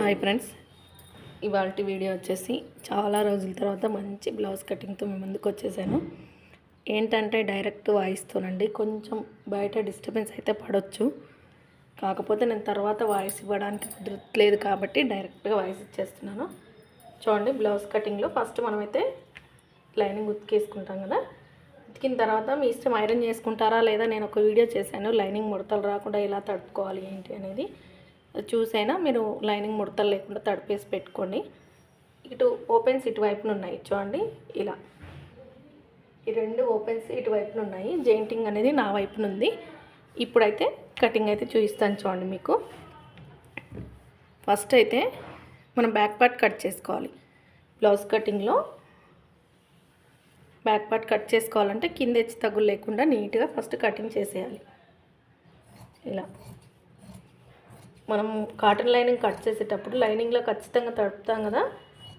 Hi friends. ఇవాళ video వచ్చేసి చాలా రోజుల తర్వాత మంచి బ్లౌజ్ కటింగ్తో మీ ముందుకు వచ్చేసాను. ఏంటంటే డైరెక్ట్ వాయిస్తోనండి. కొంచెం బయట డిస్టర్బెన్స్ అయితే పడవచ్చు కాకపోతే నేను తర్వాత వాయిస్ ఇవ్వడానికి కుదరట్లేదు కాబట్టి డైరెక్ట్గా వాయిస్ ఇచ్చేస్తున్నాను. చూడండి బ్లౌజ్ కటింగ్లో ఫస్ట్ మనమైతే లైనింగ్ ఉతికేసుకుంటాం కదా. ఉతికిన తర్వాత మీ ఇష్టం ఐరన్ చేసుకుంటారా లేదా నేను ఒక వీడియో చేశాను. లైనింగ్ ముడతలు రాకుండా ఎలా తడుపుకోవాలి ఏంటి అనేది. చూసైనా మీరు లైనింగ్ ముడతలు లేకుండా తడిపేసి పెట్టుకోండి. ఇటు ఓపెన్స్ ఇటువైపున ఉన్నాయి చూడండి ఇలా. ఈ రెండు ఓపెన్స్ ఇటువైపున ఉన్నాయి జెయింటింగ్ అనేది నా వైపున ఉంది ఇప్పుడైతే కటింగ్ అయితే చూపిస్తాను చూడండి మీకు. ఫస్ట్ అయితే మనం బ్యాక్ పార్ట్ కట్ చేసుకోవాలి. బ్లౌజ్ కటింగ్లో బ్యాక్ పార్ట్ కట్ చేసుకోవాలంటే కింద హెచ్చు తగ్గులు లేకుండా నీట్గా ఫస్ట్ కటింగ్ చేసేయాలి. ఇలా. మనం కాటన్ లైనింగ్ కట్ చేసేటప్పుడు లైనింగ్లో ఖచ్చితంగా తడుపుతాం కదా?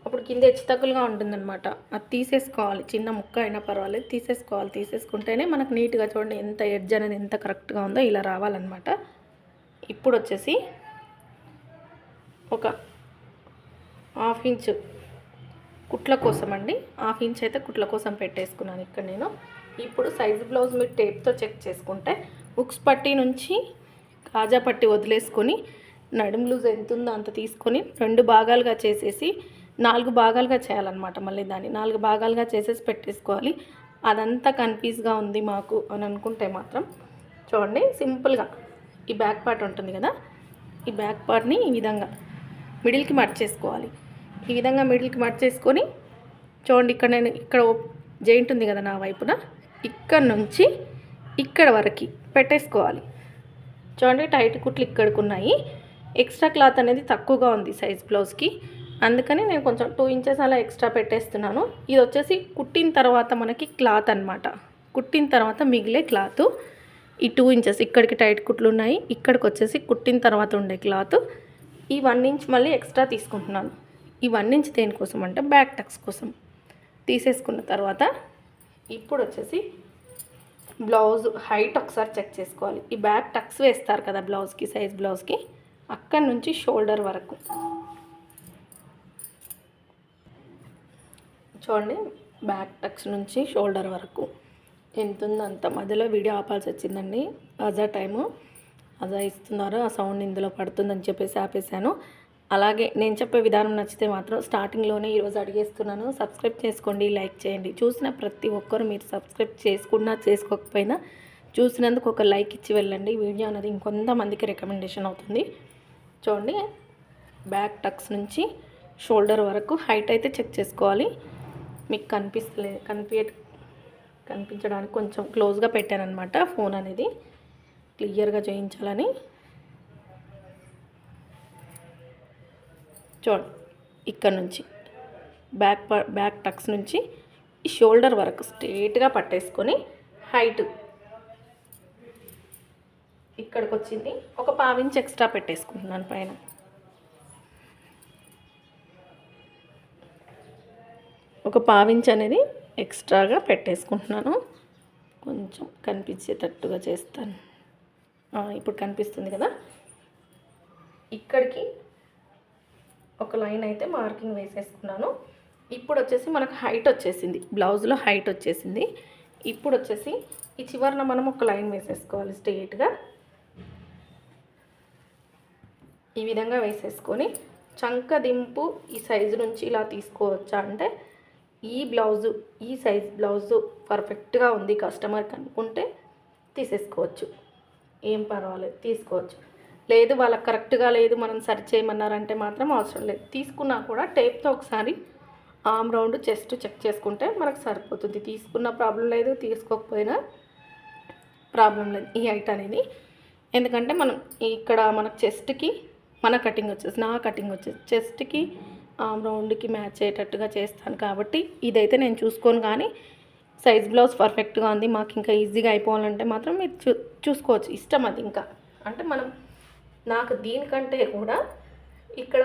అప్పుడు కింద హెచ్చు తగ్గులుగా ఉంటుందన్నమాట. అది తీసేసుకోవాలి. చిన్న ముక్క అయినా పర్వాలేదు. తీసేసుకోవాలి. తీసేసుకుంటేనే మనకు నీట్గా చూడండి ఎంత ఎడ్జ్ అనేది ఎంత కరెక్ట్గా ఉందో ఇలా రావాలన్నమాట. ఇప్పుడు వచ్చేసి ఒక హాఫ్ ఇంచ్ కుట్ల కోసం అండి. హాఫ్ ఇంచ్ అయితే కుట్ల కోసం పెట్టేసుకున్నాను ఇక్కడ నేను. ఇప్పుడు సైజు బ్లౌజ్ మీరు టేప్తో చెక్ చేసుకుంటే ఉక్స్ పట్టి నుంచి కాజా పట్టి వదిలేసుకొని నడుము లూజ్ ఎంత ఉందో అంత తీసుకొని రెండు భాగాలుగా చేసేసి నాలుగు భాగాలుగా చేయాలన్నమాట మళ్ళీ దాన్ని. నాలుగు భాగాలుగా చేసేసి పెట్టేసుకోవాలి. అదంతా కన్ఫ్యూజ్గా ఉంది మాకు అని అనుకుంటే మాత్రం. చూడండి సింపుల్గా ఈ బ్యాక్ పార్ట్ ఉంటుంది కదా? ఈ బ్యాక్ పార్ట్ని ఈ విధంగా మిడిల్కి మర్చేసుకోవాలి ఈ విధంగా మిడిల్కి మర్చేసుకొని చూడండి ఇక్కడ నేను ఇక్కడ జాయింట్ ఉంది కదా నా వైపున? ఇక్కడ నుంచి ఇక్కడ వరకు పెట్టేసుకోవాలి. చూడండి టైట్ కుట్లు ఇక్కడికి ఉన్నాయి. ఎక్స్ట్రా క్లాత్ అనేది తక్కువగా ఉంది సైజ్ బ్లౌజ్కి. అందుకని నేను కొంచెం టూ ఇంచెస్ అలా ఎక్స్ట్రా పెట్టేస్తున్నాను. ఇది వచ్చేసి కుట్టిన తర్వాత మనకి క్లాత్ అనమాట కుట్టిన తర్వాత మిగిలే క్లాత్. ఈ టూ ఇంచెస్ ఇక్కడికి టైట్ కుట్లు ఉన్నాయి. ఇక్కడికి వచ్చేసి కుట్టిన తర్వాత ఉండే క్లాత్. ఈ వన్ ఇంచ్ మళ్ళీ ఎక్స్ట్రా తీసుకుంటున్నాను. ఈ వన్ ఇంచ్ దేనికోసం అంటే బ్యాక్ టక్స్ కోసం. తీసేసుకున్న తర్వాత ఇప్పుడు వచ్చేసి బ్లౌజ్ హైట్ ఒకసారి చెక్ చేసుకోవాలి. ఈ బ్యాక్ టక్స్ వేస్తారు కదా బ్లౌజ్కి సైజ్ బ్లౌజ్కి. అక్కడి నుంచి షోల్డర్ వరకు. చూడండి బ్యాక్ టక్స్ నుంచి షోల్డర్ వరకు. ఎంత ఉందో అంత మధ్యలో వీడియో ఆపాల్సి వచ్చిందండి. అజా టైము. అజా ఇస్తున్నారు ఆ సౌండ్ ఇందులో పడుతుందని చెప్పేసి ఆపేసాను అలాగే నేను చెప్పే విధానం నచ్చితే మాత్రం స్టార్టింగ్లోనే ఈరోజు అడిగేస్తున్నాను. సబ్స్క్రైబ్ చేసుకోండి లైక్ చేయండి. చూసిన ప్రతి ఒక్కరు మీరు సబ్స్క్రైబ్ చేసుకున్నా చేసుకోకపోయినా చూసినందుకు ఒక లైక్ ఇచ్చి వెళ్ళండి. వీడియో అనేది ఇంకొంతమందికి రికమెండేషన్ అవుతుంది. చూడండి. బ్యాక్ టక్స్ నుంచి షోల్డర్ వరకు హైట్ అయితే చెక్ చేసుకోవాలి. మీకు కనిపిస్తలే కనిపించ కనిపించడానికి కొంచెం క్లోజ్గా పెట్టానమాట ఫోన్ అనేది. క్లియర్గా చేయించాలని. చూడండి ఇక్కడ నుంచి. బ్యాక్ బ్యాక్ టక్స్ నుంచి ఈ షోల్డర్ వరకు స్ట్రేట్గా పట్టేసుకొని హైట్ ఇక్కడికి వచ్చింది ఒక పావించి ఎక్స్ట్రా పెట్టేసుకుంటున్నాను పైన. ఒక పావించ్ అనేది ఎక్స్ట్రాగా పెట్టేసుకుంటున్నాను. కొంచెం కనిపించేటట్టుగా చేస్తాను. ఇప్పుడు కనిపిస్తుంది కదా? ఇక్కడికి ఒక లైన్ అయితే మార్కింగ్ వేసేసుకున్నాను. ఇప్పుడు వచ్చేసి మనకు హైట్ వచ్చేసింది. బ్లౌజ్లో హైట్ వచ్చేసింది. ఇప్పుడు వచ్చేసి ఈ చివరిన మనం ఒక లైన్ వేసేసుకోవాలి స్ట్రేట్గా. ఈ విధంగా వేసేసుకొని చంక దింపు ఈ సైజు నుంచి ఇలా తీసుకోవచ్చా అంటే ఈ బ్లౌజు ఈ సైజ్ బ్లౌజు పర్ఫెక్ట్గా ఉంది కస్టమర్కి అనుకుంటే తీసేసుకోవచ్చు. ఏం పర్వాలేదు తీసుకోవచ్చు. లేదు వాళ్ళకి కరెక్ట్గా లేదు మనం సరి చేయమన్నారంటే మాత్రం అవసరం లేదు. తీసుకున్నా కూడా టేప్తో ఒకసారి ఆమ్ రౌండ్ చెస్ట్ చెక్ చేసుకుంటే మనకు సరిపోతుంది. తీసుకున్న ప్రాబ్లం లేదు తీసుకోకపోయినా ప్రాబ్లం లేదు ఈ హైట్ అనేది. ఎందుకంటే మనం ఇక్కడ మన చెస్ట్కి మన కటింగ్ వచ్చేసి నా కటింగ్ వచ్చేసి చెస్ట్కి ఆమ్ రౌండ్కి మ్యాచ్ అయ్యేటట్టుగా చేస్తాను కాబట్టి ఇదైతే నేను చూసుకోను కానీ సైజ్ బ్లౌజ్ పర్ఫెక్ట్గా ఉంది. మాకు ఇంకా ఈజీగా అయిపోవాలంటే మాత్రం మీరు చూ చూసుకోవచ్చు. ఇష్టం అది ఇంకా. అంటే మనం నాకు దీనికంటే కూడా ఇక్కడ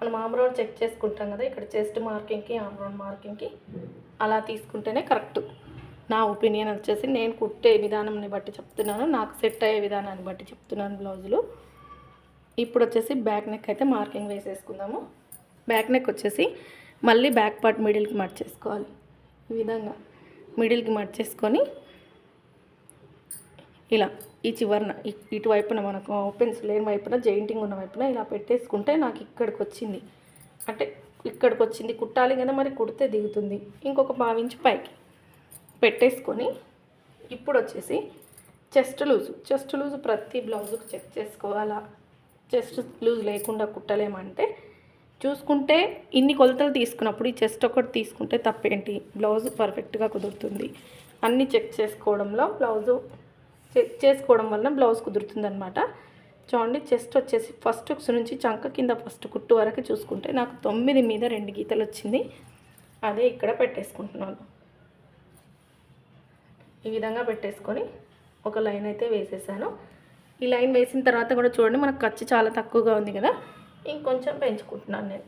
మనం ఆమ్రౌండ్ చెక్ చేసుకుంటాం కదా ఇక్కడ చెస్ట్ మార్కింగ్కి ఆమ్రౌండ్ మార్కింగ్కి అలా తీసుకుంటేనే కరెక్ట్ నా ఒపీనియన్ వచ్చేసి నేను కుట్టే విధానంని బట్టి చెప్తున్నాను. నాకు సెట్ అయ్యే విధానాన్ని బట్టి చెప్తున్నాను బ్లౌజులు ఇప్పుడు వచ్చేసి బ్యాక్ నెక్ అయితే మార్కింగ్ వేసేసుకుందాము. బ్యాక్ నెక్ వచ్చేసి మళ్ళీ బ్యాక్ పార్ట్ మిడిల్కి మర్చేసుకోవాలి ఈ విధంగా మిడిల్కి మర్చేసుకొని ఇలా ఈ చివరన ఇటువైపున మనకు ఓపెన్స్ లేని వైపున జెయింటింగ్ ఉన్న వైపున ఇలా పెట్టేసుకుంటే నాకు ఇక్కడికి వచ్చింది అంటే ఇక్కడికి వచ్చింది కుట్టాలి కదా మరి కుడితే దిగుతుంది. ఇంకొక పావించి పైకి పెట్టేసుకొని ఇప్పుడు వచ్చేసి చెస్ట్ లూజు. చెస్ట్ లూజ్ ప్రతి బ్లౌజుకి చెక్ చేసుకోవాలా? చెస్ట్ లూజ్ లేకుండా కుట్టలేమంటే చూసుకుంటే ఇన్ని కొలతలు తీసుకున్నప్పుడు ఈ చెస్ట్ ఒకటి తీసుకుంటే తప్పేంటి? బ్లౌజ్ పర్ఫెక్ట్గా కుదురుతుంది. అన్నీ చెక్ చేసుకోవడంలో బ్లౌజు చెక్ చేసుకోవడం వలన బ్లౌజ్ కుదురుతుందనమాట చూడండి చెస్ట్ వచ్చేసి ఫస్ట్ నుంచి చంక కింద ఫస్ట్ కుట్టు వరకు చూసుకుంటే నాకు తొమ్మిది మీద రెండు గీతలు వచ్చింది. అదే ఇక్కడ పెట్టేసుకుంటున్నాను. ఈ విధంగా పెట్టేసుకొని ఒక లైన్ అయితే వేసేసాను. ఈ లైన్ వేసిన తర్వాత కూడా చూడండి మనకు ఖర్చు చాలా తక్కువగా ఉంది కదా. ఇంకొంచెం పెంచుకుంటున్నాను నేను.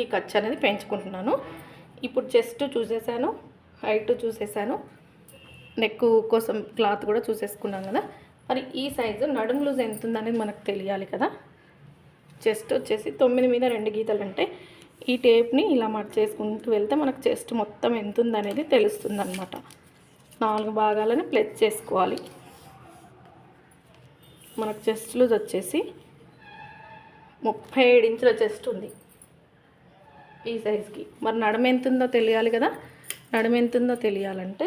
ఈ ఖర్చు అనేది పెంచుకుంటున్నాను. ఇప్పుడు చెస్ట్ చూసేసాను హైట్ చూసేసాను నెక్ కోసం క్లాత్ కూడా చూసేసుకున్నాం కదా. మరి ఈ సైజు నడుము లూజ్ ఎంత ఉందనేది మనకు తెలియాలి కదా. చెస్ట్ వచ్చేసి తొమ్మిది మీద రెండు గీతలు అంటే ఈ టేప్ని ఇలా మర్చేసుకుంటూ వెళ్తే మనకు చెస్ట్ మొత్తం ఎంత ఉందనేది తెలుస్తుంది అనమాట నాలుగు భాగాలని ప్లస్ చేసుకోవాలి. మనకు చెస్ట్ లూజ్ వచ్చేసి ముప్పై ఏడు ఇంచుల చెస్ట్ ఉంది. ఈ సైజ్కి మరి నడమెంతుందో ఎంత ఉందో తెలియాలి కదా? నడమెంతుందో ఎంత ఉందో తెలియాలంటే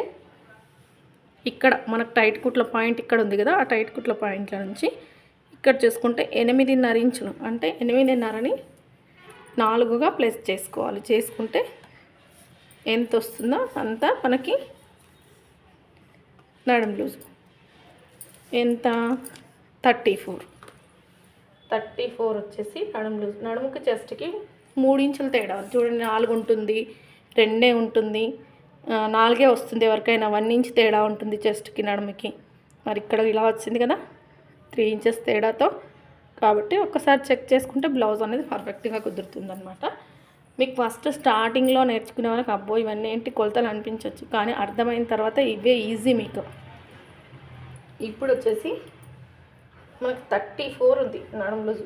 ఇక్కడ మనకు టైట్ కుట్ల పాయింట్ ఇక్కడ ఉంది కదా? ఆ టైట్ కుట్ల పాయింట్ల నుంచి ఇక్కడ చేసుకుంటే ఎనిమిదిన్నర ఇంచులు. అంటే ఎనిమిదిన్నరని నాలుగుగా ప్లస్ చేసుకోవాలి. చేసుకుంటే ఎంత వస్తుందో అంతా మనకి నడం లూజ్ ఎంత? Thirty four. థర్టీ ఫోర్ వచ్చేసి నడుము లూజ్ నడుముకి చెస్ట్కి మూడు ఇంచులు తేడా. చూడండి నాలుగు ఉంటుంది రెండే ఉంటుంది నాలుగే వస్తుంది ఎవరికైనా. వన్ ఇంచ్ తేడా ఉంటుంది చెస్ట్కి నడుముకి. మరి ఇక్కడ ఇలా వచ్చింది కదా త్రీ ఇంచెస్ తేడాతో. కాబట్టి ఒక్కసారి చెక్ చేసుకుంటే బ్లౌజ్ అనేది పర్ఫెక్ట్గా కుదురుతుంది అనమాట మీకు ఫస్ట్ స్టార్టింగ్లో నేర్చుకునే వాళ్ళకి అబ్బో ఇవన్నీ ఏంటి కొలతలు అనిపించవచ్చు కానీ అర్థమైన తర్వాత ఇవే ఈజీ మీకు. ఇప్పుడు వచ్చేసి మనకు థర్టీ ఫోర్ ఉంది నడుము లూజు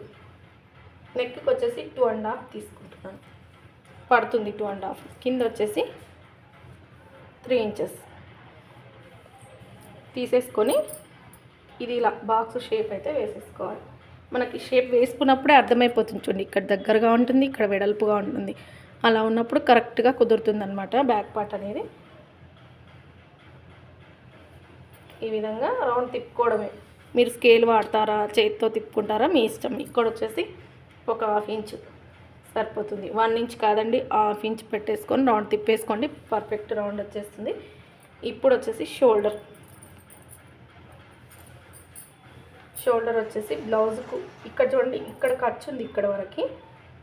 నెక్కి వచ్చేసి టూ అండ్ హాఫ్ తీసుకుంటున్నాను. పడుతుంది టూ అండ్ హాఫ్. కింద వచ్చేసి త్రీ ఇంచెస్. తీసేసుకొని ఇది ఇలా బాక్స్ షేప్ అయితే వేసేసుకోవాలి. మనకి షేప్ వేసుకున్నప్పుడే అర్థమైపోతుంది చూడండి. ఇక్కడ దగ్గరగా ఉంటుంది ఇక్కడ వెడల్పుగా ఉంటుంది. అలా ఉన్నప్పుడు కరెక్ట్గా కుదురుతుంది అనమాట బ్యాక్ పార్ట్ అనేది. ఈ విధంగా రౌండ్ తిప్పుకోవడమే. మీరు స్కేల్ వాడతారా? చేతితో తిప్పుకుంటారా? మీ ఇష్టం. ఇక్కడ వచ్చేసి ఒక హాఫ్ ఇంచ్ సరిపోతుంది. వన్ ఇంచ్ కాదండి హాఫ్ ఇంచ్ పెట్టేసుకొని రౌండ్ తిప్పేసుకోండి. పర్ఫెక్ట్ రౌండ్ వచ్చేస్తుంది. ఇప్పుడు వచ్చేసి షోల్డర్ షోల్డర్ వచ్చేసి బ్లౌజ్కు ఇక్కడ చూడండి ఇక్కడ ఖర్చు ఉంది ఇక్కడ వరకు.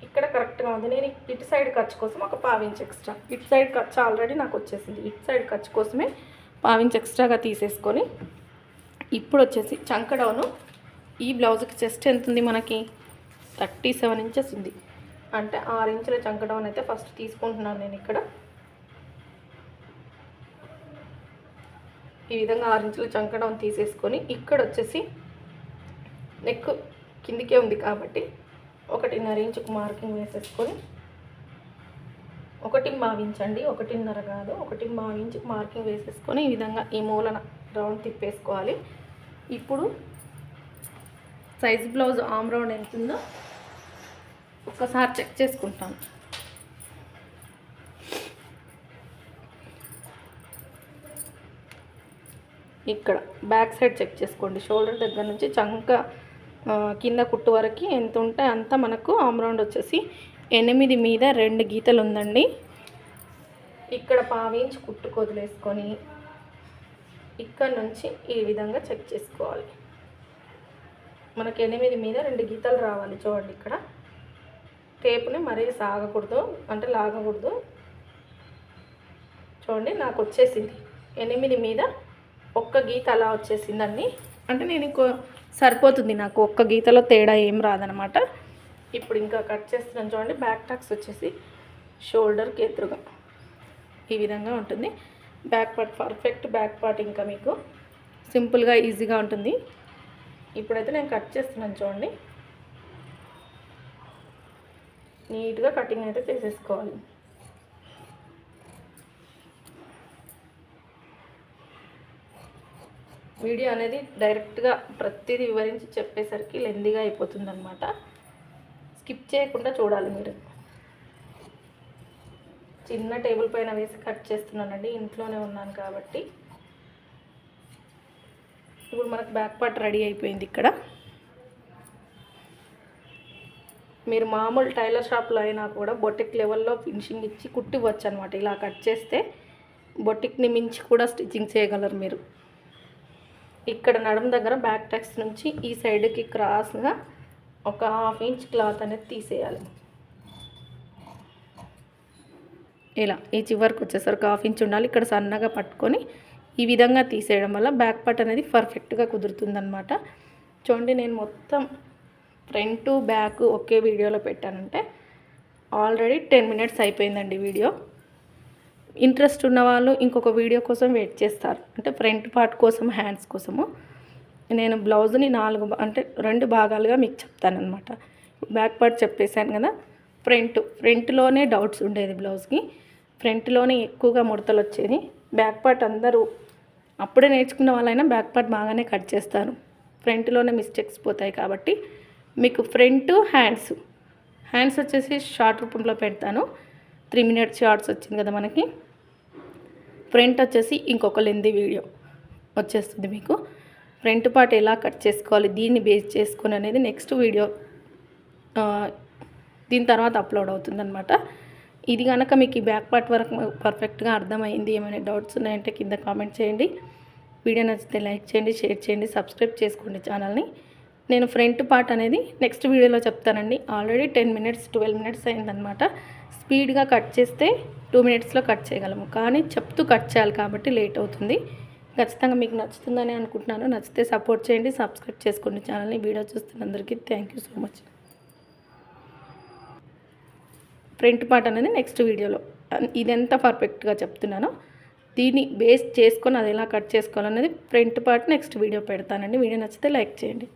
ఇక్కడ కరెక్ట్గా ఉంది. నేను ఇటు సైడ్ ఖర్చు కోసం ఒక పావించ్ ఎక్స్ట్రా ఇటు సైడ్ ఖర్చు ఆల్రెడీ నాకు వచ్చేసింది. ఇటు సైడ్ ఖర్చు కోసమే పావించ్ ఎక్స్ట్రాగా తీసేసుకొని ఇప్పుడు వచ్చేసి చంకడౌను ఈ బ్లౌజ్కి చెస్ట్ ఎంత ఉంది మనకి? థర్టీ సెవెన్ ఇంచెస్ ఉంది. అంటే ఆరు ఇంచుల చంక డౌన్ అయితే ఫస్ట్ తీసుకుంటున్నాను నేను ఇక్కడ. ఈ విధంగా ఆరు ఇంచుల చంక డౌన్ తీసేసుకొని ఇక్కడ వచ్చేసి నెక్ కిందికే ఉంది కాబట్టి ఒకటిన్నర ఇంచుకు మార్కింగ్ వేసేసుకొని ఒకటి మావించండి ఒకటిన్నర కాదు ఒకటి మావించుకు మార్కింగ్ వేసేసుకొని ఈ విధంగా ఈ మూలన రౌండ్ తిప్పేసుకోవాలి. ఇప్పుడు సైజ్ బ్లౌజ్ ఆమ్ రౌండ్ ఎంత ఉందో ఒక్కసారి చెక్ చేసుకుంటాను. ఇక్కడ బ్యాక్ సైడ్ చెక్ చేసుకోండి. షోల్డర్ దగ్గర నుంచి చంక కింద కుట్టు వరకు ఎంత ఉంటే అంత మనకు ఆమ్ రౌండ్ వచ్చేసి ఎనిమిది మీద రెండు గీతలు ఉందండి ఇక్కడ పావించి కుట్టు వదిలేసుకొని ఇక్కడ నుంచి ఈ విధంగా చెక్ చేసుకోవాలి. మనకు ఎనిమిది మీద రెండు గీతలు రావాలి చూడండి ఇక్కడ. టేపుని మరీ సాగకూడదు అంటే లాగకూడదు. చూడండి నాకు వచ్చేసింది. ఎనిమిది మీద ఒక్క గీత అలా వచ్చేసిందండి. అంటే నేను ఇంకో సరిపోతుంది నాకు ఒక్క గీతలో తేడా ఏం రాదనమాట ఇప్పుడు ఇంకా కట్ చేస్తున్నాను చూడండి బ్యాక్ టాక్స్ వచ్చేసి షోల్డర్కి ఎదురుగా. ఈ విధంగా ఉంటుంది. Back part perfect back part ఇంకా మీకు. సింపుల్గా ఈజీగా ఉంటుంది. ఇప్పుడైతే నేను కట్ చేస్తున్నాను చూడండి. నీట్గా కటింగ్ అయితే చేసేసుకోవాలి. వీడియో అనేది డైరెక్ట్గా ప్రతిదీ వివరించి చెప్పేసరికి లెందీగా అయిపోతుంది అనమాట స్కిప్ చేయకుండా చూడాలి మీరు. చిన్న టేబుల్ పైన వేసి కట్ చేస్తున్నానండి. ఇంట్లోనే ఉన్నాను కాబట్టి. ఇప్పుడు మనకు బ్యాక్ పార్ట్ రెడీ అయిపోయింది ఇక్కడ. మీరు మామూలు టైలర్ షాప్లో అయినా కూడా బొటిక్ లెవెల్లో ఫినిషింగ్ ఇచ్చి కుట్టివచ్చు అనమాట ఇలా కట్ చేస్తే బొటిక్ని మించి కూడా స్టిచ్చింగ్ చేయగలరు మీరు. ఇక్కడ నడుము దగ్గర బ్యాక్ టెక్స్ నుంచి ఈ సైడ్కి క్రాస్గా ఒక హాఫ్ ఇంచ్ క్లాత్ అనేది తీసేయాలి. ఇలా ఈ చివరికి వచ్చేసరికి హాఫ్ ఇంచ్ ఉండాలి. ఇక్కడ సన్నగా పట్టుకొని ఈ విధంగా తీసేయడం వల్ల బ్యాక్ పార్ట్ అనేది పర్ఫెక్ట్గా కుదురుతుందనమాట చూడండి నేను మొత్తం ఫ్రంట్ బ్యాక్ ఒకే వీడియోలో పెట్టానంటే ఆల్రెడీ టెన్ మినిట్స్ అయిపోయిందండి వీడియో. ఇంట్రెస్ట్ ఉన్న వాళ్ళు ఇంకొక వీడియో కోసం వెయిట్ చేస్తారు. అంటే ఫ్రంట్ పార్ట్ కోసం హ్యాండ్స్ కోసము. నేను బ్లౌజ్ని నాలుగు అంటే రెండు భాగాలుగా మీకు చెప్తానమాట బ్యాక్ పార్ట్ చెప్పేశాను కదా ఫ్రంట్ ఫ్రంట్లోనే డౌట్స్ ఉండేది బ్లౌజ్కి. ఫ్రంట్లోనే ఎక్కువగా ముడతలు వచ్చేది. బ్యాక్ పార్ట్ అందరూ అప్పుడే నేర్చుకున్న వాళ్ళైనా బ్యాక్ పార్ట్ బాగానే కట్ చేస్తారు. ఫ్రంట్లోనే మిస్టేక్స్ పోతాయి కాబట్టి మీకు ఫ్రంట్ హ్యాండ్స్ హ్యాండ్స్ వచ్చేసి షార్ట్ రూపంలో పెడతాను. త్రీ మినిట్స్ షార్ట్స్ వచ్చింది కదా మనకి. ఫ్రంట్ వచ్చేసి ఇంకొక లెంది వీడియో వచ్చేస్తుంది మీకు. ఫ్రంట్ పార్ట్ ఎలా కట్ చేసుకోవాలి దీన్ని బేస్ చేసుకొని అనేది నెక్స్ట్ వీడియో దీని తర్వాత అప్లోడ్ అవుతుందన్నమాట. ఇది కనుక మీకు ఈ బ్యాక్ పార్ట్ వరకు పర్ఫెక్ట్గా అర్థమైంది ఏమైనా డౌట్స్ ఉన్నాయంటే కింద కామెంట్ చేయండి. వీడియో నచ్చితే లైక్ చేయండి షేర్ చేయండి సబ్స్క్రైబ్ చేసుకోండి ఛానల్ని నేను ఫ్రంట్ పార్ట్ అనేది నెక్స్ట్ వీడియోలో చెప్తానండి. Already ten minutes twelve minutes అయిందనమాట స్పీడ్గా కట్ చేస్తే టూ మినిట్స్లో కట్ చేయగలము. కానీ చెప్తూ కట్ చేయాలి కాబట్టి లేట్ అవుతుంది. ఖచ్చితంగా మీకు నచ్చుతుందని అనుకుంటున్నాను. నచ్చితే సపోర్ట్ చేయండి సబ్స్క్రైబ్ చేసుకోండి ఛానల్ని video చూస్తున్నందరికీ thank you so much front part అనేది నెక్స్ట్ వీడియోలో ఇదెంత పర్ఫెక్ట్గా చెప్తున్నానో దీన్ని బేస్ చేసుకొని అది ఎలా కట్ చేసుకోవాలనేది ఫ్రంట్ పార్ట్ నెక్స్ట్ వీడియో పెడతానండి. వీడియో నచ్చితే లైక్ చేయండి.